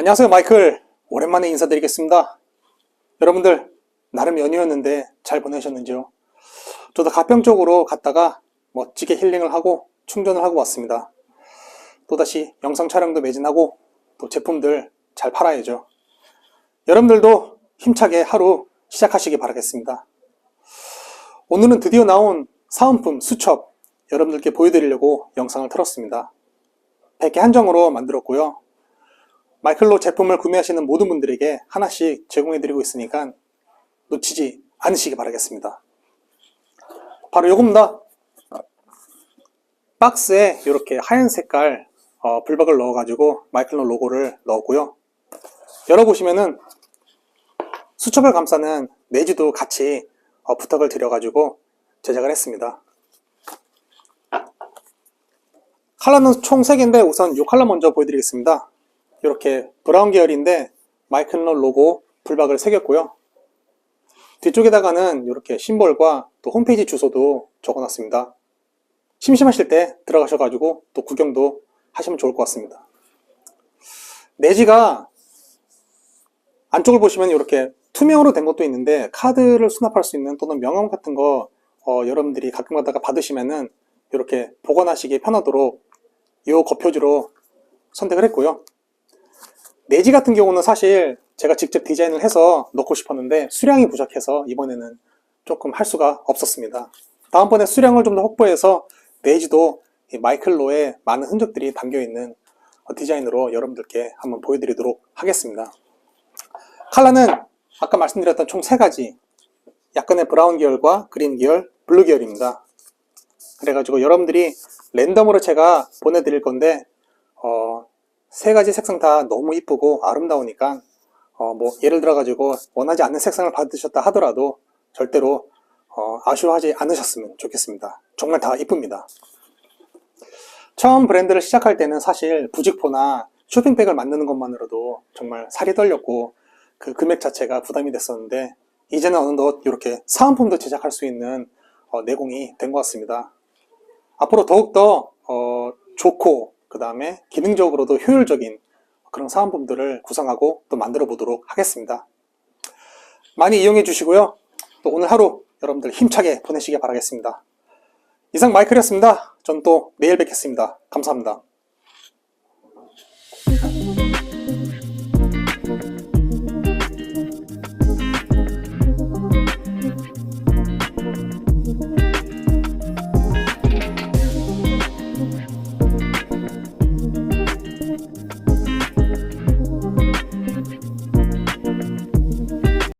안녕하세요 마이클. 오랜만에 인사드리겠습니다. 여러분들 나름 연휴였는데 잘 보내셨는지요? 저도 가평 쪽으로 갔다가 멋지게 힐링을 하고 충전을 하고 왔습니다. 또다시 영상 촬영도 매진하고 또 제품들 잘 팔아야죠. 여러분들도 힘차게 하루 시작하시기 바라겠습니다. 오늘은 드디어 나온 사은품 수첩 여러분들께 보여드리려고 영상을 틀었습니다. 100개 한정으로 만들었고요 마이클로 제품을 구매하시는 모든 분들에게 하나씩 제공해드리고 있으니까 놓치지 않으시기 바라겠습니다. 바로 요겁니다. 박스에 이렇게 하얀 색깔 어, 불박을 넣어가지고 마이클로 로고를 넣었고요. 열어보시면은 수첩을 감싸는 내지도 같이 어, 부탁을 드려가지고 제작을 했습니다. 컬러는 총 3개인데 우선 이 컬러 먼저 보여드리겠습니다. 이렇게 브라운 계열인데 마이클러 로고 불박을 새겼고요. 뒤쪽에다가는 이렇게 심볼과 또 홈페이지 주소도 적어놨습니다. 심심하실 때 들어가셔가지고 또 구경도 하시면 좋을 것 같습니다. 내지가 안쪽을 보시면 이렇게 투명으로 된 것도 있는데 카드를 수납할 수 있는 또는 명함 같은 거 어, 여러분들이 가끔 가다가 받으시면은 이렇게 보관하시기 편하도록 이 겉표지로 선택을 했고요. 내지 같은 경우는 사실 제가 직접 디자인을 해서 넣고 싶었는데 수량이 부족해서 이번에는 조금 할 수가 없었습니다. 다음번에 수량을 좀 더 확보해서 내지도 이 마이클 로의 많은 흔적들이 담겨있는 디자인으로 여러분들께 한번 보여드리도록 하겠습니다. 컬러는 아까 말씀드렸던 총세 가지 약간의 브라운 계열과 그린 계열, 블루 계열입니다. 그래가지고 여러분들이 랜덤으로 제가 보내드릴 건데 어, 세 가지 색상 다 너무 이쁘고 아름다우니까 어, 뭐 예를 들어 가지고 원하지 않는 색상을 받으셨다 하더라도 절대로 어, 아쉬워하지 않으셨으면 좋겠습니다. 정말 다 이쁩니다. 처음 브랜드를 시작할 때는 사실 부직포나 쇼핑백을 만드는 것만으로도 정말 살이 떨렸고 그 금액 자체가 부담이 됐었는데 이제는 어느덧 이렇게 사은품도 제작할 수 있는 어, 내공이 된 것 같습니다. 앞으로 더욱더 어, 좋고 그 다음에 기능적으로도 효율적인 그런 사은품들을 구상하고 또 만들어 보도록 하겠습니다. 많이 이용해 주시고요. 또 오늘 하루 여러분들 힘차게 보내시길 바라겠습니다. 이상 마이클이었습니다. 전 또 내일 뵙겠습니다. 감사합니다.